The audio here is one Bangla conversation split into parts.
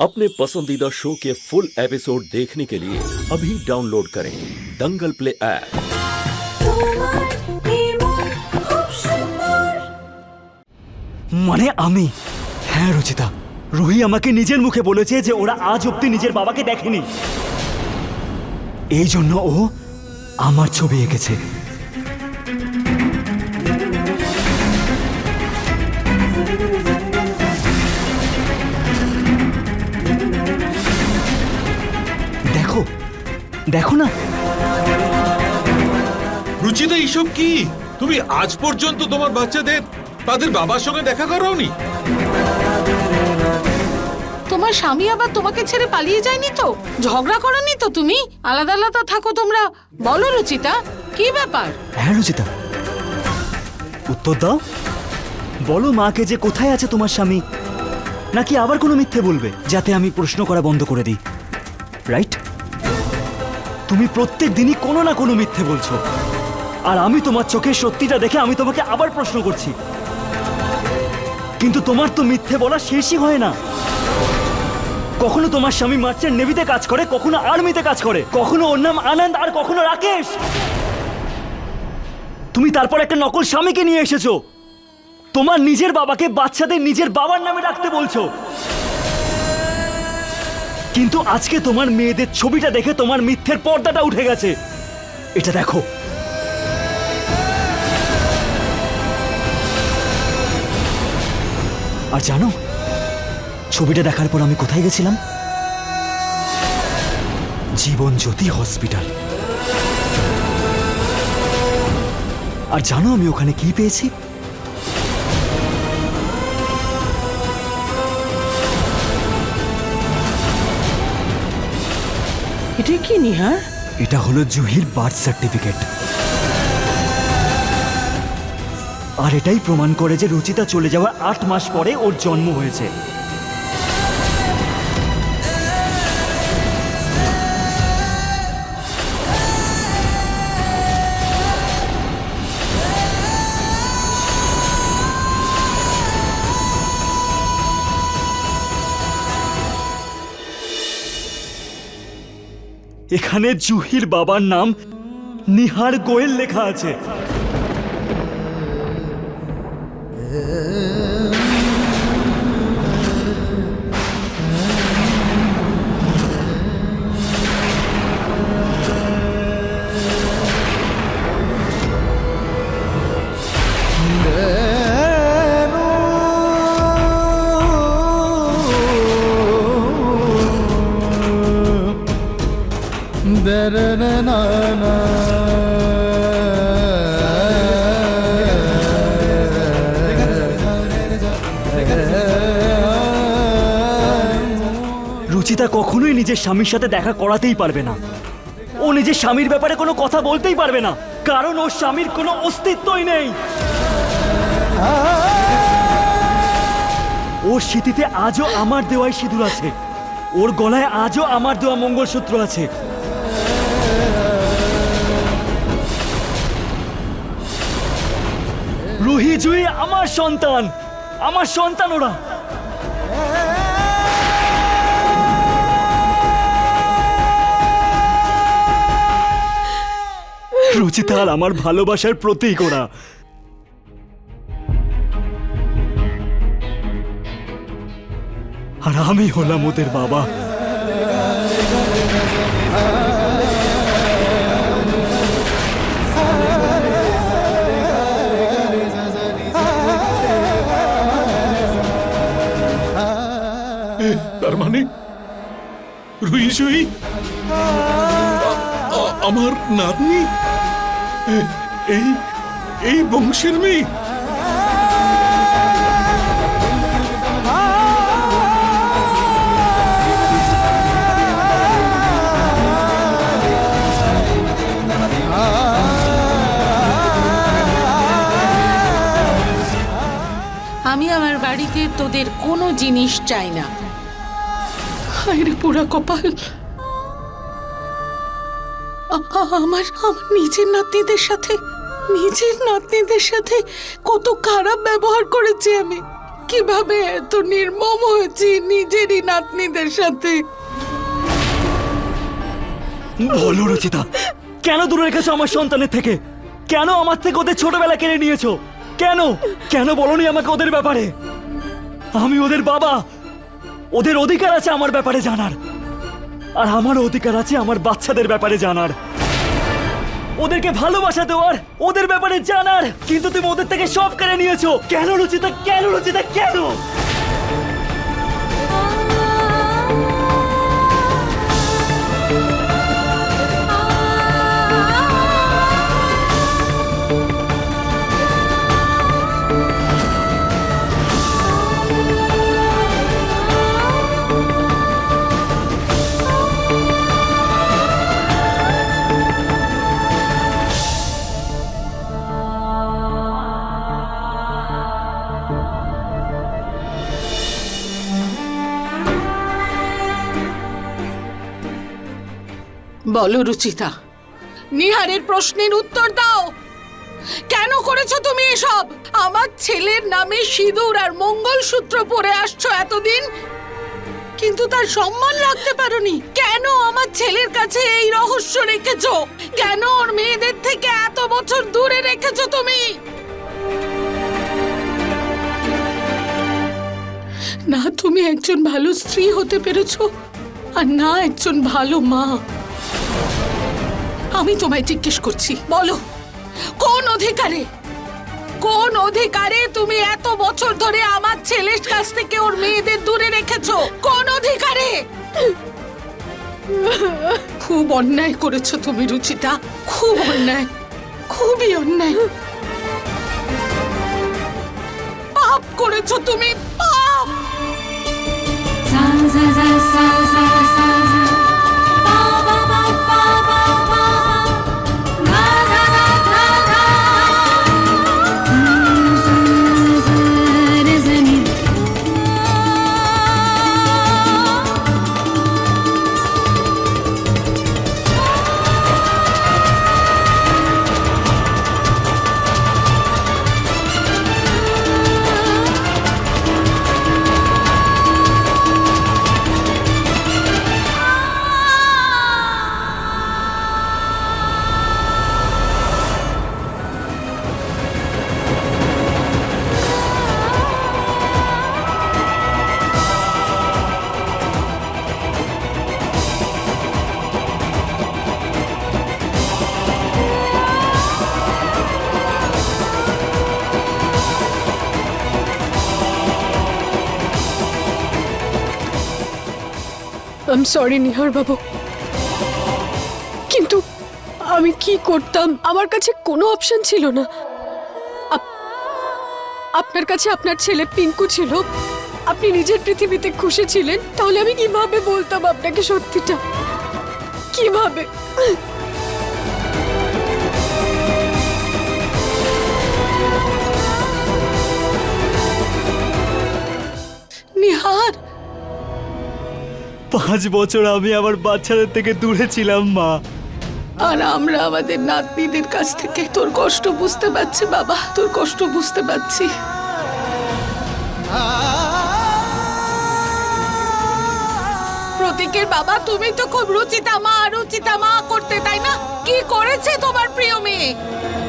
अपने पसंदीदा शो के फुल एपिसोड देखने के लिए अभी डाउनलोड करें दंगल प्ले ऐप তোমার নির্মল খুব সুন্দর মানে আমি হ্যাঁ রচিতা রুহি আমাকে নিজের মুখে বলেছে যে ওরা আজ অব্দি নিজের বাবাকে দেখেনি এই জন্য ও আমার ছবি এঁকেছে দেখো না। রুচিতা এইসব কি? তুমি আজ পর্যন্ত তোমার বাচ্চাদের তাদের বাবার সঙ্গে দেখা করাওনি? তোমার স্বামী আবার তোমাকে ছেড়ে পালিয়ে যায়নি তো? ঝগড়া করনি তো তুমি? আলাদা আলাদা থাকো তোমরা। বলো রুচিতা কি ব্যাপার? হ্যাঁ রুচিতা। উত্তর দাও। বলো মাকে যে কোথায় আছে তোমার স্বামী। নাকি আবার কোনো মিথ্যে বলবে যাতে আমি প্রশ্ন করা বন্ধ করে দিই। রাইট? তুমি প্রত্যেক দিনই কোনো না কোনো মিথ্যে বলছো। আর আমি তোমার চোখের সত্যিটা দেখে আমি তোমাকে আবার প্রশ্ন করছি। কিন্তু তোমার তো মিথ্যে বলা শেষই হয় না। কখনো তোমার স্বামী মার্চেন্ট নেভিতে কাজ করে, কখনো আর্মিতে কাজ করে, কখনো ওর নাম আনন্দ আর কখনো রাকেশ। তুমি তারপর একটা নকল স্বামীকে নিয়ে এসেছ। তোমার নিজের বাবাকে বাচ্চাদের নিজের বাবার নামে রাখতে বলছো। কিন্তু আজকে তোমার মেয়েদের ছবিটা দেখে তোমার মিথ্যের পর্দাটা উঠে গেছে। এটা দেখো। আর জানো, ছবিটা দেখার পর আমি কোথায় গেছিলাম? জীবন জ্যোতি হসপিটাল। আর জানো আমি ওখানে কি পেয়েছি? এটা কি, নিহার? এটা হলো জুহির বার্থ সার্টিফিকেট। আর এটাই প্রমাণ করে যে রুচিতা চলে যাওয়ার আট মাস পরে ওর জন্ম হয়েছে। এখানে জুহির বাবার নাম নিহার গোয়েল লেখা আছে। রুচিতা কখনোই নিজের স্বামীর সাথে দেখা করাতেই পারবে না। ও নিজের স্বামীর ব্যাপারে কোনো কথা বলতেই পারবে না, কারণ ওর স্বামীর কোনো অস্তিত্বই নেই। ওর স্মৃতিতে আজও আমার দেওয়াই সিঁদুর আছে। ওর গলায় আজও আমার দেওয়া মঙ্গলসূত্র আছে। রুহি জুই, আমার সন্তান। আমার সন্তান ওরা। রুচিতা আর আমার ভালোবাসার প্রতীক ওরা। আর আমি হলাম ওদের বাবা। রুই সুই আ- আ- আমার নাতনি? এই এই বংশের মেয়ে? আমি আমার বাড়িতে তোদের কোনো জিনিস চাই না। হায়রে পোড়া কপাল। আমার আমার নিজের নাতনিদের সাথে নিজের নাতনিদের সাথে কত খারাপ ব্যবহার করেছি আমি। কীভাবে এত নির্মম হয়েছি নিজেরই নাতনিদের সাথে? বলো, রচিতা, কেন দূরে রেখেছো আমার সন্তানের থেকে? কেন আমার থেকে ওদের ছোটবেলা কেড়ে নিয়েছো? কেন? কেন বলনি আমাকে ওদের ব্যাপারে? আমি ওদের বাবা। ওদের অধিকার আছে আমার ব্যাপারে জানার। আর আমার অধিকার আছে আমার বাচ্চাদের ব্যাপারে জানার। ওদেরকে ভালোবাসা দেওয়ার, ওদের ব্যাপারে জানার। কিন্তু তুমি ওদের থেকে সব কেড়ে নিয়েছো। কেন রচিতা কেন রচিতা কেন? বলো, রুচিতা। নিহারের প্রশ্নের উত্তর দাও। কেন করেছ তুমি এসব? আমার ছেলের নামে সিঁদুর আর মঙ্গলসূত্র পরে আসছো এতদিন। কিন্তু তার সম্মান রাখতে পারোনি। কেন আমার ছেলের কাছে এই রহস্য রেখেছো? কেন ওর মেয়েদের থেকে এত বছর দূরে রেখেছো তুমি? না, তুমি একজন ভালো স্ত্রী হতে পেরেছ, আর না একজন ভালো মা। আমি তোমায় জিজ্ঞেস করছি, বলো, কোন অধিকারে? কোন অধিকারে তুমি এত বছর ধরে আমার ছেলের কাছ থেকে ওর মেয়েদের দূরে রেখেছো? কোন অধিকারে? খুব অন্যায় করেছ তুমি, রুচিতা, খুব অন্যায়, খুবই অন্যায়। পাপ করেছ তুমি, পাপ! আম সরি নিহার বাবু। কিন্তু আমি কি করতাম? আমার কাছে কোনো অপশন ছিল না। আপ- আপনার কাছে আপনার ছেলে পিঙ্কু ছিল। আপনি নিজের পৃথিবীতে খুশি ছিলেন। তাহলে আমি কীভাবে বলতাম আপনাকে সত্যিটা? কীভাবে? পাঁচ বছর আমি আমার বাচ্চাদের থেকে দূরে ছিলাম, মা। আর আমরা আমাদের নাতনিদের কাছ থেকে তোর কষ্ট বুঝতে পারছি, বাবা। তোর কষ্ট বুঝতে পারছি। প্রতীকের বাবা, তুমি তো খুব রুচিতা, মা। রুচিতা মা করতে, তাই না? কি করেছে তোমার প্রিয় মেয়ে?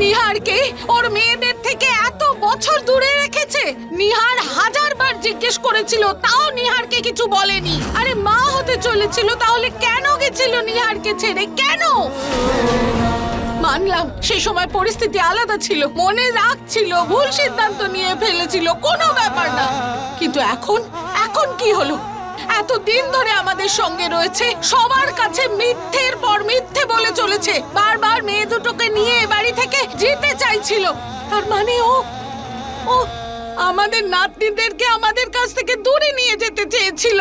নিহারকে ওর মেয়েদের থেকে এত বছর দূরে রেখেছে। নিহার হাজারবার জিজ্ঞেস করেছিল, তাও নিহারকে কিছু বলেনি। আরে মা হতে চলেছিল, তাহলে কেন গেছিল নিহারকে ছেড়ে? কেন? মানলাম সেই সময় পরিস্থিতি আলাদা ছিল, মনে রাখছিল ভুল সিদ্ধান্ত নিয়ে ফেলেছিল, কোনো ব্যাপার না। কিন্তু এখন এখন কি হলো? এত দিন ধরে আমাদের সঙ্গে রয়েছে, সবার কাছে মিথ্যের পর মিথ্যে বলে চলেছে। বারবার মেয়ে দুটোকে নিয়ে বাড়ি থেকে যেতে চাইছিল। তার মানে ও ও, আমাদের নাতনিদেরকে আমাদের কাছ থেকে দূরে নিয়ে যেতে চেয়েছিল।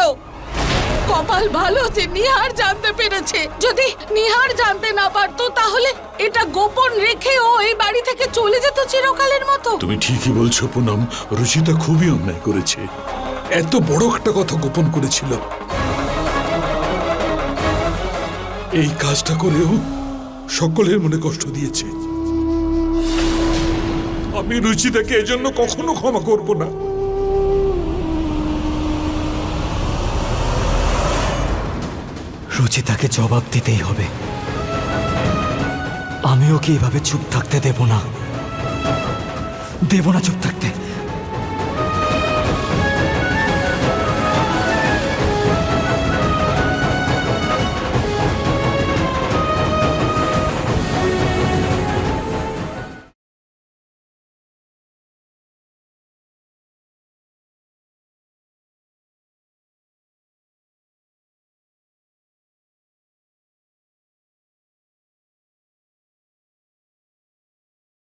কপাল ভালো যে নিহার জানতে পেরেছে। যদি নিহার জানতে না পারতো, তাহলে এটা গোপন রেখে ও এই বাড়ি থেকে চলে যেত চিরকালের মতো। তুমি ঠিকই বলছো, পুনম। রুচিতা খুবই অন্যায় করেছে। এত বড় একটা কথা গোপন করেছিল। এই কাজটা করেও সকলের মনে কষ্ট দিয়েছে। আমি রুচিতাকে এজন্য কখনো ক্ষমা করব না। রুচিতাকে জবাব দিতেই হবে। আমিও কি এভাবে চুপ থাকতে দেব না? দেব না চুপ থাকতে।